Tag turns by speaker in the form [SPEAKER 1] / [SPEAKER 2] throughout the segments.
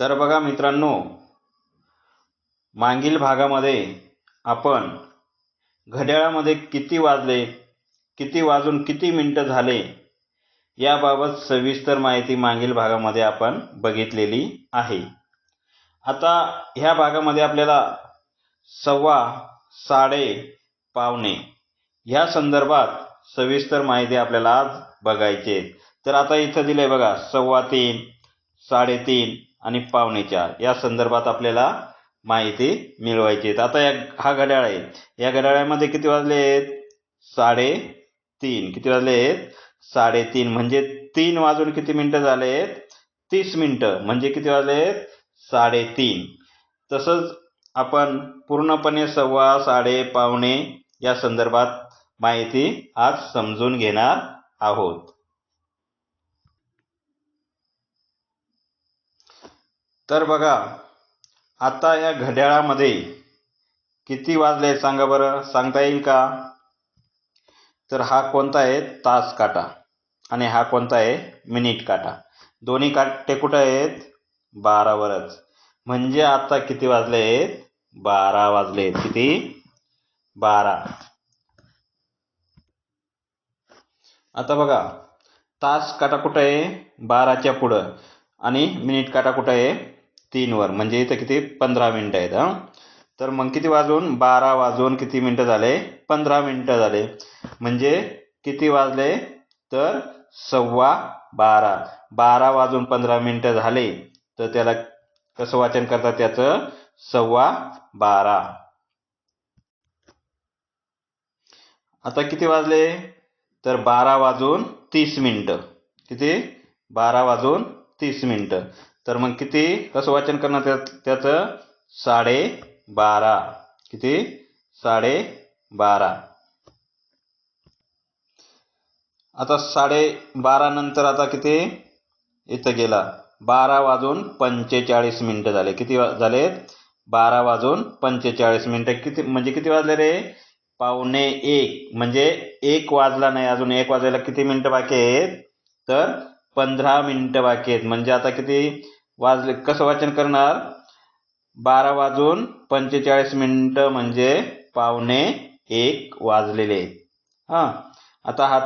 [SPEAKER 1] तर बघा मित्रांनो मागील भागामध्ये आपण घड्याळामध्ये किती वाजले किती वाजून किती मिनटं झाले याबाबत सविस्तर माहिती मागील भागामध्ये आपण बघितलेली आहे. आता ह्या भागामध्ये आपल्याला सव्वा साडे पावणे ह्या संदर्भात सविस्तर माहिती आपल्याला आज बघायची तर आता इथं दिलं आहे बघा सव्वा तीन साडेतीन आणि पावणे चार. या संदर्भात आपल्याला माहिती मिळवायची आहे. आता या हा घड्याळ आहे. या घड्याळामध्ये किती वाजले आहेत? साडेतीन किती वाजले आहेत? साडेतीन म्हणजे तीन वाजून किती मिनटं झाले आहेत? तीस मिनटं. म्हणजे किती वाजले आहेत? साडेतीन तसंच आपण पूर्णपणे सव्वा साडे पावणे या संदर्भात माहिती आज समजून घेणार आहोत. तर बघा आता या घड्याळामध्ये किती वाजले सांगा बरं. सांगता येईल का? तर हा कोणता आहे? तास काटा. आणि हा कोणता आहे? मिनिट काटा. दोन्ही काटे कुठं आहेत? बारावरच म्हणजे आता किती वाजले आहेत? बारा वाजले आहेत. किती? बारा. आता बघा तास काटा कुठं आहे? बाराच्या पुढं. आणि मिनिट काटा कुठं आहे? तीनवर म्हणजे इथं किती? पंधरा मिनटं आहेत हां? तर मग किती वाजून? बारा वाजून किती मिनटं झाले? पंधरा मिनटं झाले. म्हणजे किती वाजले? तर सव्वा बारा. बारा वाजून पंधरा मिनटं झाले. तर त्याला कसं वाचन करतात त्याचं? सव्वा बारा. आता किती वाजले? तर बारा वाजून तीस मिनटं. किती? बारा वाजून तीस मिनटं. तर मग किती? कसं वाचन करणार त्या त्याचं साडे बारा. किती? साडे बारा. आता साडे बारा नंतर आता किती? इथं गेला. बारा वाजून पंचेचाळीस मिनटं झाले. किती वा झालेत? बारा वाजून पंचेचाळीस मिनटं. किती म्हणजे किती वाजले रे? पावणे एक. म्हणजे एक वाजला नाही अजून. एक वाजायला किती मिनटं बाकी आहेत? तर पंधरा मिनटं बाकी आहेत. म्हणजे आता किती वाजले? कसं वाचन करणार? बारा वाजून पंचेचाळीस मिनटं म्हणजे पावणे एक वाजलेले आहेत. हां. आता हा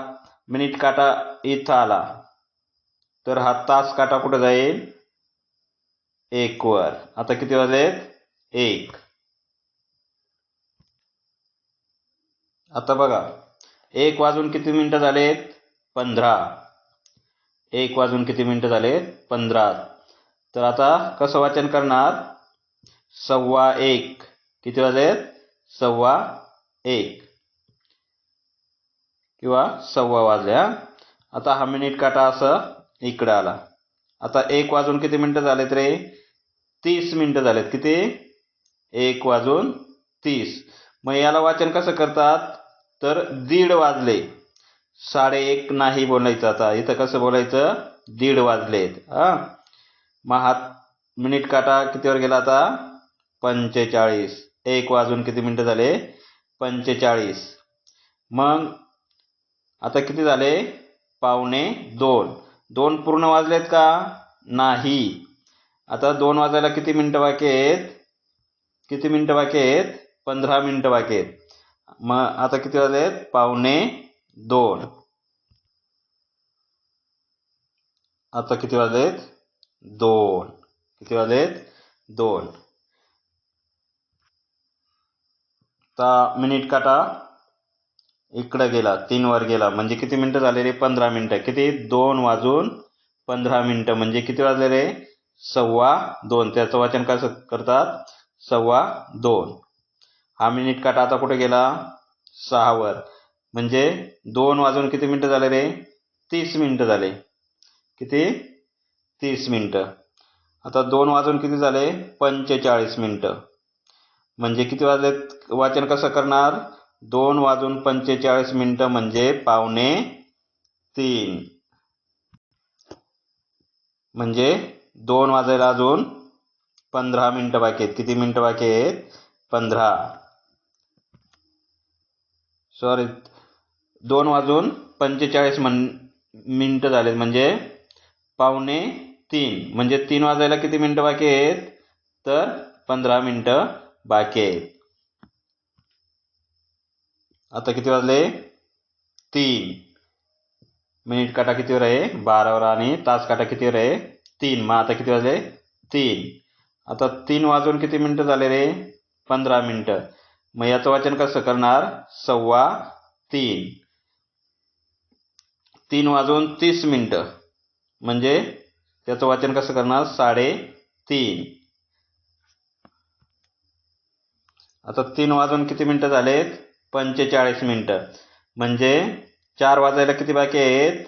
[SPEAKER 1] मिनिट काटा इथं आला. तर हा तास काटा कुठं जाईल? एकवर आता किती वाजलेत एक. आता बघा. एक वाजून किती मिनटं झालेत पंधरा. एक वाजून किती मिनटं झाले? पंधरा. तर आता कसं वाचन करणार? सव्वा एक. किती वाजलेत सव्वा एक. किंवा सव्वा वाजल्या आता हा मिनिट काटा असं इकडं आला. आता एक वाजून किती मिनटं झालेत रे? तीस मिनटं झालेत. किती? एक वाजून तीस. मग याला वाचन कसं करतात? तर दीड वाजले. साडे एक नाही बोलायचं आता. इथं कसं बोलायचं? दीड वाजलेत. हां? मग हा मिनिट काटा कितीवर गेला आता? पंचेचाळीस. एक वाजून किती मिनटं झाले? पंचेचाळीस. मग आता किती झाले? पावणे दोन. दोन पूर्ण वाजलेत का? नाही. आता दोन वाजायला किती मिनटं बाकी आहेत? किती मिनटं बाकी आहेत? पंधरा मिनटं बाकी आहेत. मग आता किती वाजलेत? पावणे दोन आता किती वाजलेत दोन किती वाजलेत दोन आता मिनिट काटा. इकडं गेला तीनवर गेला. म्हणजे किती मिनटं झाले रे? पंधरा मिनटं किती? दोन वाजून पंधरा मिनटं म्हणजे किती वाजले रे? सव्वा दोन. त्याचं वाचन कसं करतात? सव्वा दोन. हा मिनिट काटा आता कुठे गेला? सहावर म्हणजे दोन वाजून किती मिनटं झाले रे? तीस मिनटं झाले. किती? तीस मिनटं. आता दोन वाजून किती झाले? पंचेचाळीस मिनटं. म्हणजे किती वाजलेत? वाचन कसं करणार? दोन वाजून पंचेचाळीस मिनटं म्हणजे पावणे तीन. म्हणजे दोन वाजायला अजून पंधरा मिनटं बाकी आहेत. किती मिनटं बाकी आहेत? पंधरा. सॉरी दोन वाजून पंचेचाळीस मन मिनटं झालेत. म्हणजे पावणे तीन. म्हणजे तीन वाजायला किती मिनटं बाकी आहेत? तर पंधरा मिनटं बाकी आहेत. आता किती वाजले? तीन. मिनिट काटा कितीवर आहे? बारावर आणि तास काटा कितीवर आहे? तीन. मग आता किती वाजले? तीन. आता तीन वाजून किती मिनटं झाले रे? पंधरा मिनटं. मग याचं वाचन कसं करणार? सव्वा तीन. तीन वाजून तीस मिनटं. म्हणजे त्याचं वाचन कसं करणार? साडे तीन. आता तीन वाजून किती मिनटं झालेत? पंचेचाळीस मिनटं. म्हणजे चार वाजायला किती बाकी आहेत?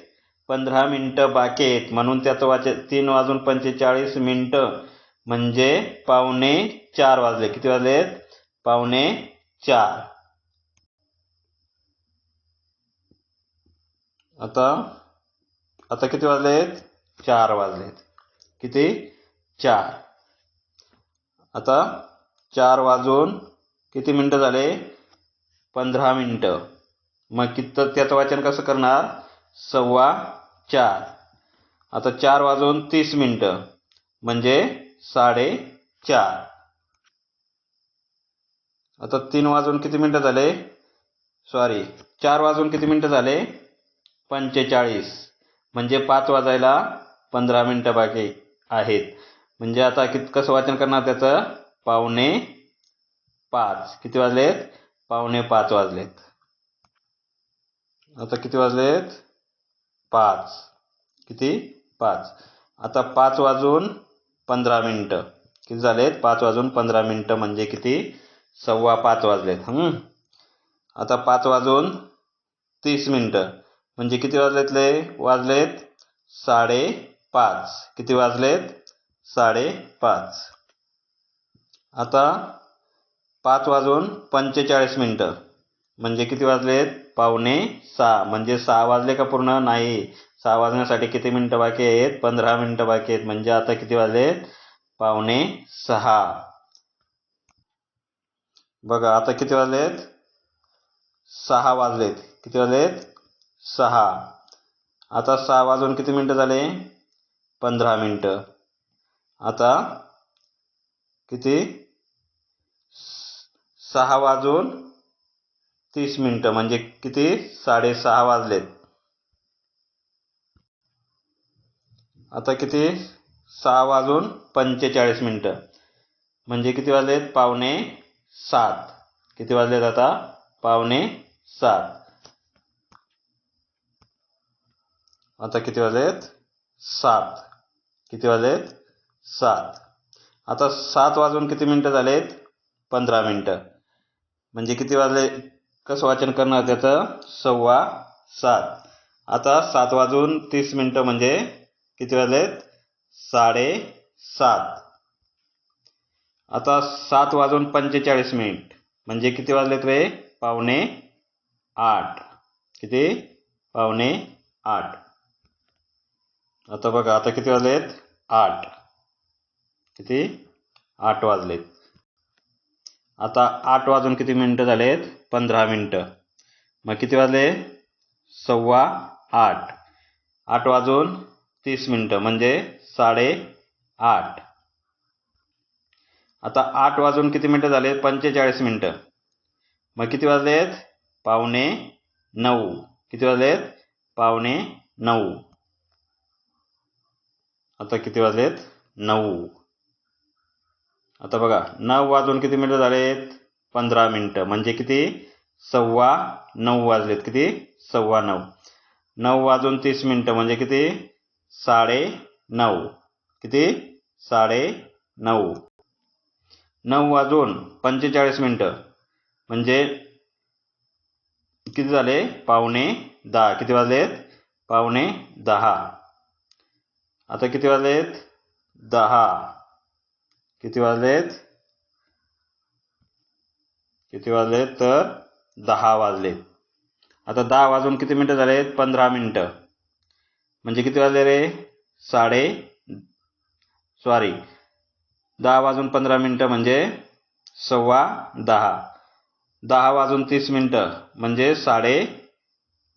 [SPEAKER 1] पंधरा मिनटं बाकी आहेत. म्हणून त्याचं वाचन तीन वाजून पंचेचाळीस मिनटं. म्हणजे पावणे चार वाजले. किती वाजलेत? पावणे चार. आता आता किती वाजले आहेत? चार वाजले आहेत. किती? चार. आता चार वाजून किती मिनटं झाले? पंधरा मिनटं. मग किती त्याचं वाचन कसं करणार? सव्वा चार. आता चार वाजून तीस मिनटं. म्हणजे साडे चार. आता तीन वाजून किती मिनटं झाले? सॉरी चार वाजून किती मिनटं झाले? पंचेचाळीस. म्हणजे पाच वाजायला पंधरा मिनटं बाकी आहेत. म्हणजे आता कित कसं वाचन करणार त्याचं? पावणे पाच. किती वाजलेत? पावणे पाच वाजलेत. आता किती वाजलेत? पाच. किती? पाच. आता पाच वाजून पंधरा मिनटं. किती झालेत? पाच वाजून पंधरा मिनटं. म्हणजे किती? सव्वा पाच वाजलेत. आता पाच वाजून तीस मिनटं. म्हणजे किती वाजलेतले? वाजलेत साडे पाच किती वाजलेत? साडे पाच आता पाच वाजून पंचेचाळीस मिनटं. म्हणजे किती वाजलेत? पावणे सहा. म्हणजे सहा वाजले का पूर्ण? नाही. सहा वाजण्यासाठी किती मिनटं बाकी आहेत? पंधरा मिनटं बाकी आहेत. म्हणजे आता किती वाजलेत? पावणे सहा. बघा आता किती वाजलेत? सहा वाजलेत. किती वाजलेत? सहा. आता सहा वाजून किती मिनटं झाले? पंधरा मिनटं. आता किती? सहा वाजून तीस मिनटं म्हणजे किती? साडेसहा वाजलेत. आता किती? सहा वाजून पंचेचाळीस मिनटं. म्हणजे किती वाजलेत? पावणे सात. किती वाजलेत आता? पावणे सात. आता किती वाजलेत सात. किती वाजलेत सात. आता सात वाजून किती मिनटं झालेत पंधरा मिनटं. म्हणजे किती वाजले? कसं वाचन करणार त्याचं? सव्वा सात. आता सात वाजून तीस मिनटं म्हणजे किती वाजलेत साडे सात. आता सात वाजून पंचेचाळीस मिनिट. म्हणजे किती वाजलेत रे? पावणे आठ. किती? पावणे आठ. आता बघा आता किती वाजले आहेत आठ. किती? आठ वाजलेत. आता आठ वाजून किती मिनटं झाले आहेत पंधरा मिनटं. मग किती वाजले? सव्वा आठ. आठ वाजून तीस मिनटं म्हणजे साडे आठ. आता आठ वाजून किती मिनटं झाले? पंचेचाळीस मिनटं. मग किती वाजले आहेत पावणे नऊ. किती वाजलेत? पावणे नऊ. आता किती वाजलेत? नऊ. आता बघा नऊ वाजून किती मिनटं झालेत? पंधरा मिनटं. म्हणजे किती? सव्वा नऊ वाजलेत. किती? सव्वा नऊ. नऊ वाजून तीस मिनटं म्हणजे किती? साडे नऊ. किती? साडे नऊ. नऊ वाजून पंचेचाळीस मिनटं. म्हणजे किती झाले? पावणे दहा. किती वाजलेत? पावणे दहा. आता किती वाजलेत? दहा. किती वाजलेत? किती वाजलेत? तर दहा वाजलेत. आता दहा वाजून किती मिनटं झालेत? पंधरा मिनटं. म्हणजे किती वाजले रे? साडे सॉरी. दहा वाजून पंधरा मिनटं म्हणजे सव्वा दहा. दहा वाजून तीस मिनटं म्हणजे साडे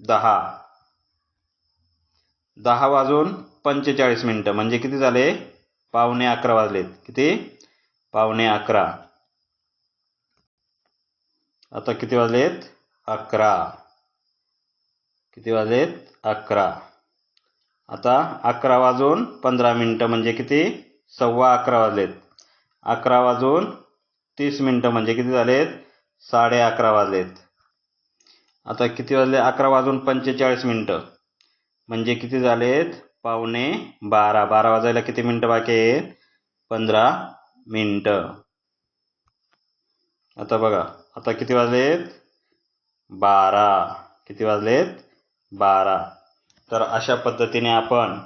[SPEAKER 1] दहा. दहा वाजून पंचेचाळीस मिनटं. म्हणजे किती झाले? पावणे अकरा वाजलेत. किती? पावणे अकरा. आता किती वाजलेत? अकरा. किती वाजलेत? अकरा. आता अकरा वाजून पंधरा मिनटं म्हणजे किती? सव्वा अकरा वाजलेत. अकरा वाजून तीस मिनटं म्हणजे किती झालेत? साडे अकरा वाजलेत. आता किती वाजले? अकरा वाजून पंचेचाळीस मिनटं. म्हणजे किती झालेत? पावणे बारा. बारा वाजायला किती मिनटं बाकी आहेत? पंधरा मिनटं. आता बघा आता किती वाजलेत? बारा. किती वाजलेत? बारा. तर अशा पद्धतीने आपण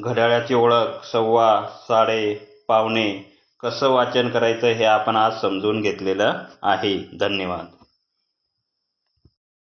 [SPEAKER 1] घड्याळाची ओळख सव्वा साडे पावणे कसं वाचन करायचं हे आपण आज समजून घेतलेलं आहे. धन्यवाद.